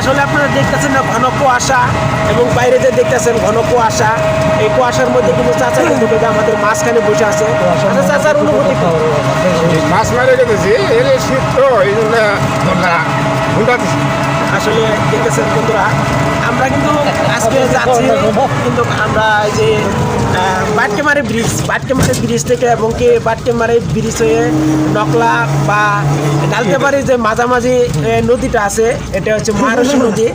আসলে আপনারা দেখতেছেন না ঘন কুয়াশা এবং বাইরে যে দেখতেছেন ঘন কুয়াশা এই কুয়াশার মধ্যে কিন্তু চাচা কিন্তু আমাদের মাঝখানে বসে আছে আচ্ছা চাচার অনুভূতি? মাছ মারে গেতেছি এর শীত তো এই জন্য আমরা হুন্ডা দিছি আসলে দেখতেছেন বন্ধুরা আমরা কিন্তু আজকে যাচ্ছি কিন্তু আমরা এই যে বাটকেমারি ব্রিজ বাটকেমারি ব্রিজ থেকে এবং কি বাটকেমারি ব্রিজ হয়ে নকলা বা ডালতেবাড়ি যে মাঝামাঝি নদীটা আছে, এটা হচ্ছে মহারাষ্ট্র নদী।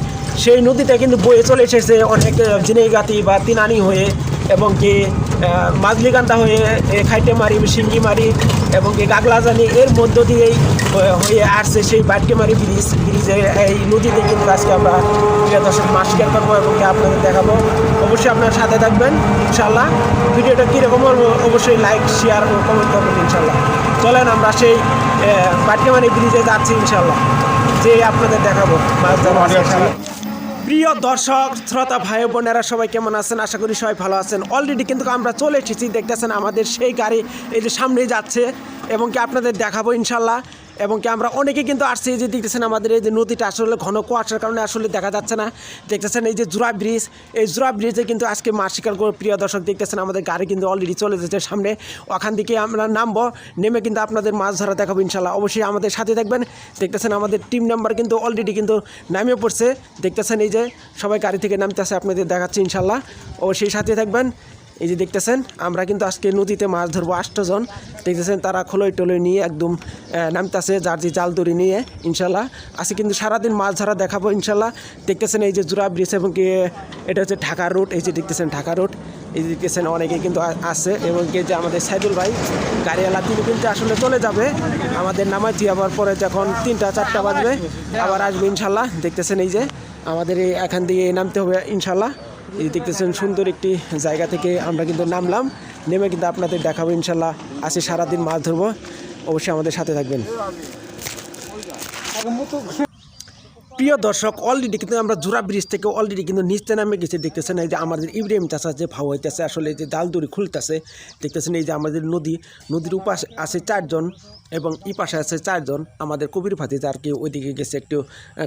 সেই নদীটা কিন্তু বয়ে চলে এসেছে অনেক জিনেগাতি বা তিনানি হয়ে এবং কি মাজলিকান্দা হয়ে এ, খাইটেমারি সিঙ্গিমারি এবং কি গাগলাজানি এর মধ্য দিয়েই হয়ে আসছে সেই বাটকেমারি ব্রিজ ব্রিজে এই নদীতে কিন্তু আজকে আমরা প্রিয় দর্শক শিকার করব এবং কি আপনাদের দেখাবো। অবশ্যই আপনার সাথে থাকবেন ইনশাল্লাহ ভিডিওটা কীরকম অবশ্যই লাইক শেয়ার ও কমেন্ট করবেন ইনশাল্লাহ চলেন আমরা সেই বাটকেমারি ব্রিজে যাচ্ছি ইনশাল্লাহ যে আপনাদের দেখাবো মাছ ধরা। প্রিয় দর্শক, শ্রোতা ভাই বোনেরা সবাই কেমন আছেন? আশা করি সবাই ভালো আছেন। অলরেডি কিন্তু আমরা চলে এসেছি। দেখতেছেন আমাদের সেই গাড়ি, এই যে সামনে যাচ্ছে এবং কি আপনাদের দেখাবো ইনশাল্লাহ। এবং কি আমরা অনেকে কিন্তু আসছি যে দেখতেছেন আমাদের এই যে নদীটা আসলে ঘন কুয়াশার কারণে আসলে দেখা যাচ্ছে না। দেখতেছেন এই যে জুরা ব্রিজ, এই জুরা ব্রিজে কিন্তু আজকে মাছ করে প্রিয় দর্শক দেখতেছেন আমাদের গাড়ি কিন্তু অলরেডি চলে যাচ্ছে সামনে। ওখান থেকে আমরা নামবো, নেমে কিন্তু আপনাদের মাছ ধরা দেখাবো ইনশাল্লাহ। অবশ্যই আমাদের সাথে থাকবেন। দেখতেছেন আমাদের টিম নাম্বার কিন্তু অলরেডি কিন্তু নামিয়ে পড়ছে। দেখতেছেন এই যে সবাই গাড়ি থেকে নামতেছে, আপনাদের দেখাচ্ছি ইনশাল্লাহ। অবশ্যই সাথে থাকবেন। এই যে দেখতেছেন, আমরা কিন্তু আজকে নদীতে মাছ ধরবো আষ্টজন দেখতেছেন, তারা খোলই টোলই নিয়ে একদম নামতাছে যার যে জাল দড়ি নিয়ে, ইনশাল্লাহ। আজকে কিন্তু সারাদিন মাছ ধরা দেখাবো, ইনশাল্লাহ। দেখতেছেন এই যে জুরা ব্রিজ এবং কি, এটা হচ্ছে ঢাকা রোড। এই যে দেখতেছেন, ঢাকা রোড। এই যে দেখতেছেন অনেকে কিন্তু আছে এবং কি যে আমাদের সাইদুল ভাই, গাড়িওয়ালা, তিনি কিন্তু আসলে চলে যাবে। আমাদের নামাজ আবার পরে যখন তিনটা, চারটা বাজবে, আবার আসবে, ইনশাল্লাহ। দেখতেছেন এই যে, আমাদের এখান দিয়ে নামতে হবে, ইনশাল্লাহ। এই দেখতেছেন সুন্দর একটি জায়গা থেকে আমরা কিন্তু নামলাম। নেমে কিন্তু আপনাদের দেখাবো, ইনশাল্লাহ আসি সারাদিন মাছ ধরবো। অবশ্যই আমাদের সাথে থাকবেন। প্রিয় দর্শক অলরেডি কিন্তু আমরা জোড়া ব্রিজ থেকে অলরেডি কিন্তু নিচতে নামে গেছি, দেখতেছেন এই যে আমাদের ইব্রাহিম চাষা যে ভাও হইতেছে, আসলে এই যে ডালদড়ি খুলতেছে, দেখতেছেন এই যে আমাদের নদী, নদীর উপাস আছে চারজন এবং ই পাশে আছে চারজন, আমাদের কবির ভাতিজ আর কি ওইদিকে গেছে একটু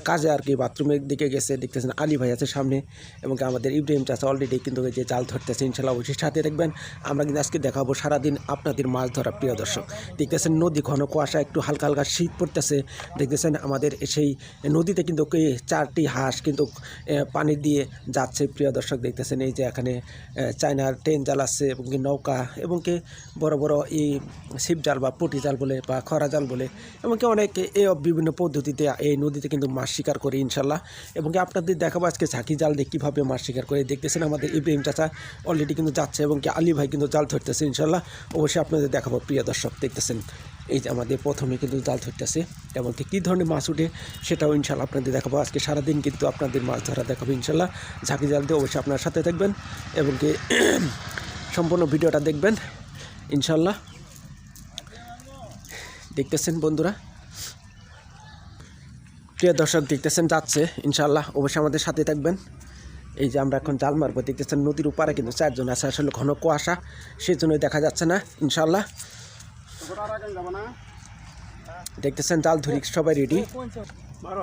কাজে আর কি বাথরুমের দিকে গেছে, দেখতেছেন আলী ভাই আছে সামনে এবং আমাদের ইব্রাহিম চাষা অলরেডি কিন্তু যে জাল ধরতেছে, ইনশাল্লাহ অবশ্যই সাথে দেখবেন। আমরা কিন্তু আজকে দেখাবো সারাদিন আপনাদের মাছ ধরা, প্রিয় দর্শক। দেখতেছেন নদী ঘন কুয়াশা, একটু হালকা হালকা শীত পড়তেছে, দেখতেছেন আমাদের সেই নদীতে কিন্তু কি চারটি হাঁস কিন্তু পানি দিয়ে যাচ্ছে। প্রিয় দর্শক দেখতেছেন, এই যে এখানে চায়নার ট্রেন জাল আছে এবং কি নৌকা এবং কি বড় বড় এই ছিপ জাল বা পুটি জাল বলে বা খরা জাল বলে এবং কি অনেক এই বিভিন্ন পদ্ধতিতে এই নদীতে কিন্তু মাছ শিকার করে ইনশাল্লাহ এবং কি আপনাদের দেখাবো আজকে ঝাঁকি জাল দিয়ে কীভাবে মাছ শিকার করে। দেখতেছেন আমাদের ইব্রাহিম চাচা অলরেডি কিন্তু যাচ্ছে এবং কি আলী ভাই কিন্তু জাল ধরতেছে ইনশাল্লাহ অবশ্যই আপনাদের দেখাবো, প্রিয় দর্শক দেখতেছেন। এই যে আমাদের প্রথমে কিন্তু জাল ধরতেছে, এবং কি কী ধরনের মাছ উঠে সেটাও ইনশাল্লাহ আপনাদের দেখাবো। আজকে সারাদিন কিন্তু আপনাদের মাছ ধরা দেখাবো ইনশাল্লাহ ঝাঁকি জাল দিয়ে অবশ্যই আপনার সাথে থাকবেন, এবং কি সম্পূর্ণ ভিডিওটা দেখবেন ইনশাল্লাহ দেখতেছেন বন্ধুরা? প্রিয় দর্শক, দেখতেছেন যাচ্ছে ইনশাল্লাহ অবশ্যই আমাদের সাথে থাকবেন। এই যে আমরা এখন জাল মারবো, দেখতেছেন নদীর উপারে কিন্তু চারজন আছে, আসলে ঘন কুয়াশা সেই জন্যই দেখা যাচ্ছে না ইনশাল্লাহ দেখতেছেন জাল ধরি সবাই রেডি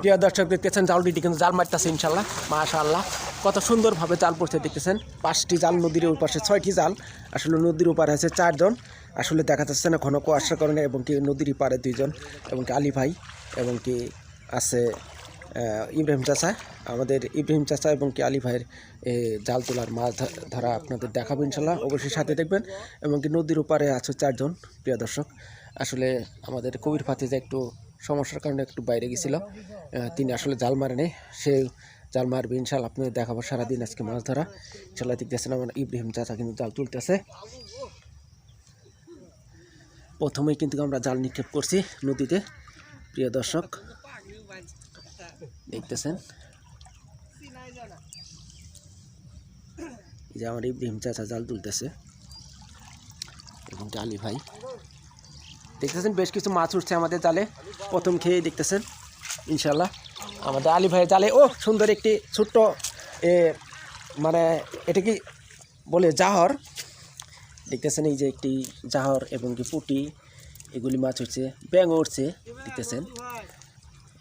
প্রিয় দর্শক, দেখতেছেন জাল রেডি কিন্তু জাল মারতেছে ইনশাল্লাহ, মাশাআল্লাহ। কত সুন্দরভাবে জাল পড়ছে, দেখতেছেন। পাঁচটি জাল নদীর ওই পাশে ছয়টি জাল। আসলে নদীর ওপারে আছে চারজন। আসলে দেখা যাচ্ছে না ঘন কুয়াশার কারণে, এবং কি নদীর পারে দুইজন, এবং কি আলী ভাই, এবং কি আছে ইব্রাহিম চাচা। আমাদের ইব্রাহিম চাচা এবং কি আলী ভাইয়ের জাল তোলার মাছ ধরা আপনাদের দেখাবো ইনশাল্লাহ। অবশ্যই সাথে দেখবেন, এবং কি নদীর ওপারে আছে চারজন, প্রিয় দর্শক। আসলে আমাদের কবির ফাতিজা একটু সমস্যার কারণে একটু বাইরে গেছিল। তিনি আসলে জাল মারেনি। সে জাল মারবে ইনশাল্লাহ আপনাদের দেখাবো সারাদিন আজকে মাছ ধরা। ইনশাল্লাহ দেখতেছেন আমার ইব্রাহিম চাচা কিন্তু জাল তুলতেছে। প্রথমেই কিন্তু আমরা জাল নিক্ষেপ করছি নদীতে। প্রিয় দর্শক, দেখতেছেন? যে আমার ইব্রাহিম চাচা জাল তুলতেছে। এবং আলী ভাই। দেখতেছেন, বেশ কিছু মাছ উঠছে আমাদের জালে। প্রথম খেয়ে দেখতেছেন ইনশাল্লাহ আমাদের আলী ভাইয়ের জালে ও সুন্দর একটি ছোট্ট, এ মানে এটা কি বলে জাহর? দেখতেছেন এই যে একটি জাহর এবং কি পুটি, এগুলি মাছ হচ্ছে ব্যাঙ উঠছে, দেখতেছেন।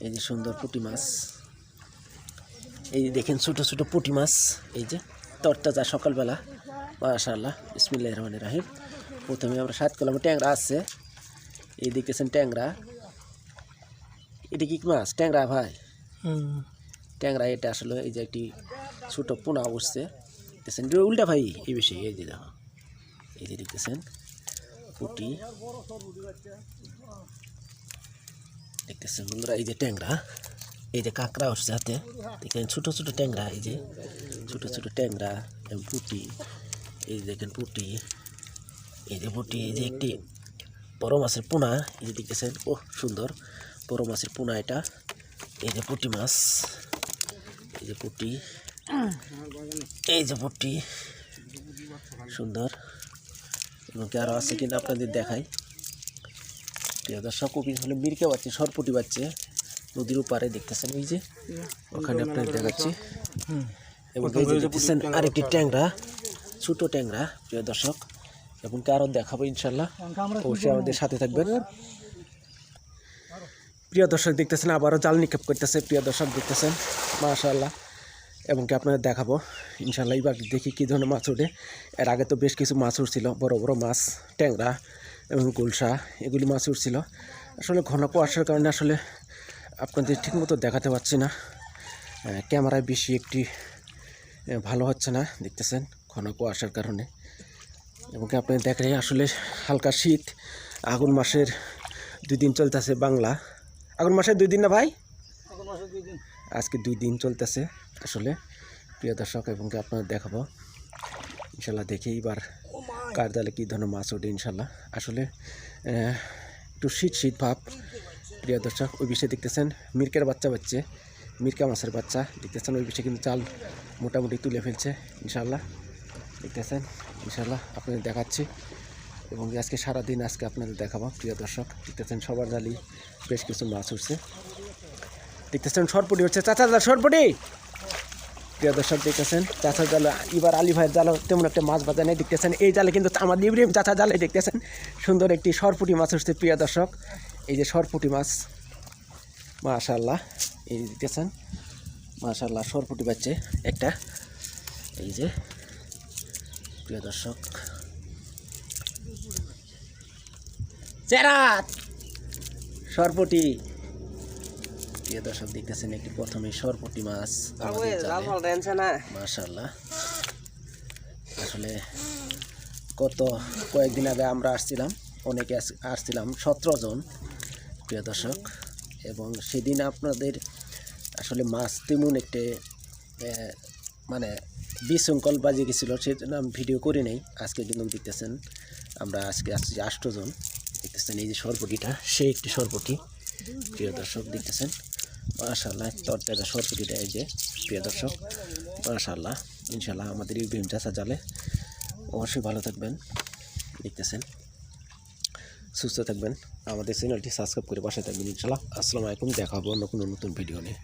এই যে সুন্দর পুঁটি মাছ। এই যে দেখেন ছোটো ছোটো পুঁটি মাছ, এই যে তরতাজা সকালবেলা। মাশাআল্লাহ বিসমিল্লাহ রহমান রাহিম। প্রথমে আমরা সাত কলমে ট্যাংরা আসছে এই দেখতেছেন ট্যাংরা। এটা কি মাছ? ট্যাংরা ভাই। ট্যাংরা এটা আসলে এই যে একটি ছোট পোনা উঠছে দেখতেছেন উল্টা ভাই এই বিষয়ে এই যে দেখো। এই যে দেখতেছেন পুটি। দেখতেছেন বন্ধুরা এই যে ট্যাংরা এই যে কাঁকড়া উঠছে হাতে। দেখেন ছোটো ছোটো ট্যাংরা এই যে ছোটো ছোটো ট্যাংরা এবং পুটি। এই যে দেখেন পুটি। এই যে পুটি এই যে একটি বড় মাছের পোনা এই যে দেখতেছেন ও সুন্দর। বড় মাছের পোনা এটা। এই যে পুটি মাছ এই যে পুটি এই যে পুটি সুন্দর। এবং কি আরও আছে কিনা আপনাদের দেখাই। প্রিয় দর্শক হলে মিরকে বাচ্চে সরপুটি বাচ্চে নদীর উপারে দেখতেছেন এই যে ওখানে আপনাদের দেখাচ্ছি। এবং দেখতেছেন আরেকটি ট্যাংরা ছোট ট্যাংরা প্রিয় দর্শক। এবং আরও দেখাবো ইনশাল্লাহ। অবশ্যই আমাদের সাথে থাকবেন। প্রিয় দর্শক দেখতেছেন আবারও জাল নিক্ষেপ করতেছে প্রিয় দর্শক দেখতেছেন মাশাল্লাহ এবং কি আপনাদের দেখাবো ইনশাল্লাহ এবার দেখি কী ধরনের মাছ উঠে এর আগে তো বেশ কিছু মাছ উঠছিল বড় বড় মাছ ট্যাংরা এবং গুলশা এগুলি মাছ উঠছিল। আসলে ঘন কুয়াশার কারণে আসলে আপনাদের ঠিকমতো দেখাতে পারছি না। ক্যামেরায় বেশি একটি ভালো হচ্ছে না দেখতেছেন ঘন কুয়াশার কারণে। এবং কি আপনাদের দেখে আসলে হালকা শীত। আগুন মাসের দুই দিন চলতেছে বাংলা। আগুন মাসের দুই দিন না ভাই? আজকে দুই দিন চলতেছে আসলে। প্রিয় দর্শক এবং কি আপনাদের দেখাবো? ইনশাল্লাহ দেখি এবার কার জালে কী ধরনের মাছ ওঠে ইনশাল্লাহ আসলে একটু শীত শীত ভাব। প্রিয় দর্শক ওই বিষয়ে দেখতেছেন মির্কের বাচ্চা বাচ্চে মির্কা মাছের বাচ্চা। দেখতেছেন ওই বিষয়ে কিন্তু চাল মোটামুটি তুলে ফেলছে ইনশাল্লাহ দেখতেছেন। ইনশাল্লাহ আপনাদের দেখাচ্ছি। এবং আজকে সারাদিন আজকে আপনাদের দেখাবো, প্রিয় দর্শক। দেখতেছেন সবার জালি, বেশ কিছু মাছ উঠছে। দেখতেছেন সরপুটি হচ্ছে চাচা জাল, সরপুটি! প্রিয় দর্শক, দেখতেছেন চাচা জাল, এবার আলী ভাইয়ের জাল, তেমন একটা মাছ বাজা নেই। দেখতেছেন এই জালে কিন্তু আমার ইব্রাহিম চাচা জালে দেখতেছেন। সুন্দর একটি সরপুটি মাছ উঠছে, প্রিয় দর্শক। এই যে সরপুটি মাছ মাশাল্লাহ এই দেখতেছেন মাশাল্লাহ সরপুটি বাচ্চে একটা। এই যে প্রিয় দর্শক। চেরাত সরপুটি। প্রিয় দর্শক দেখতেছেন একটি প্রথমে সরপুটি মাছ মাশাল্লাহ আসলে কত কয়েকদিন আগে আমরা আসছিলাম অনেকে আস- আসছিলাম সতেরো জন প্রিয় দর্শক। এবং সেদিন আপনাদের আসলে মাছ তেমন একটি মানে বিশৃঙ্খল বাজে গেছিল সেই জন্য আমি ভিডিও করি নাই। আজকে কিন্তু দেখতেছেন, আমরা আজকে আসছি আষ্টজন। দেখতেছেন এই যে সরপটিটা, সেই একটি সরপটি। প্রিয় দর্শক, দেখতেছেন? মাশাল্লাহ তরতাজা সরপটিটা এই যে, প্রিয় দর্শক। মাশাল্লাহ ইনশাল্লাহ আমাদের এই ভীম চাষা জালে অবশ্যই ভালো থাকবেন। দেখতেছেন? সুস্থ থাকবেন। আমাদের চ্যানেলটি সাবস্ক্রাইব করে পাশে থাকবেন ইনশাল্লাহ আসসালামু আলাইকুম, দেখা হবে অন্য কোনো নতুন ভিডিও নিয়ে।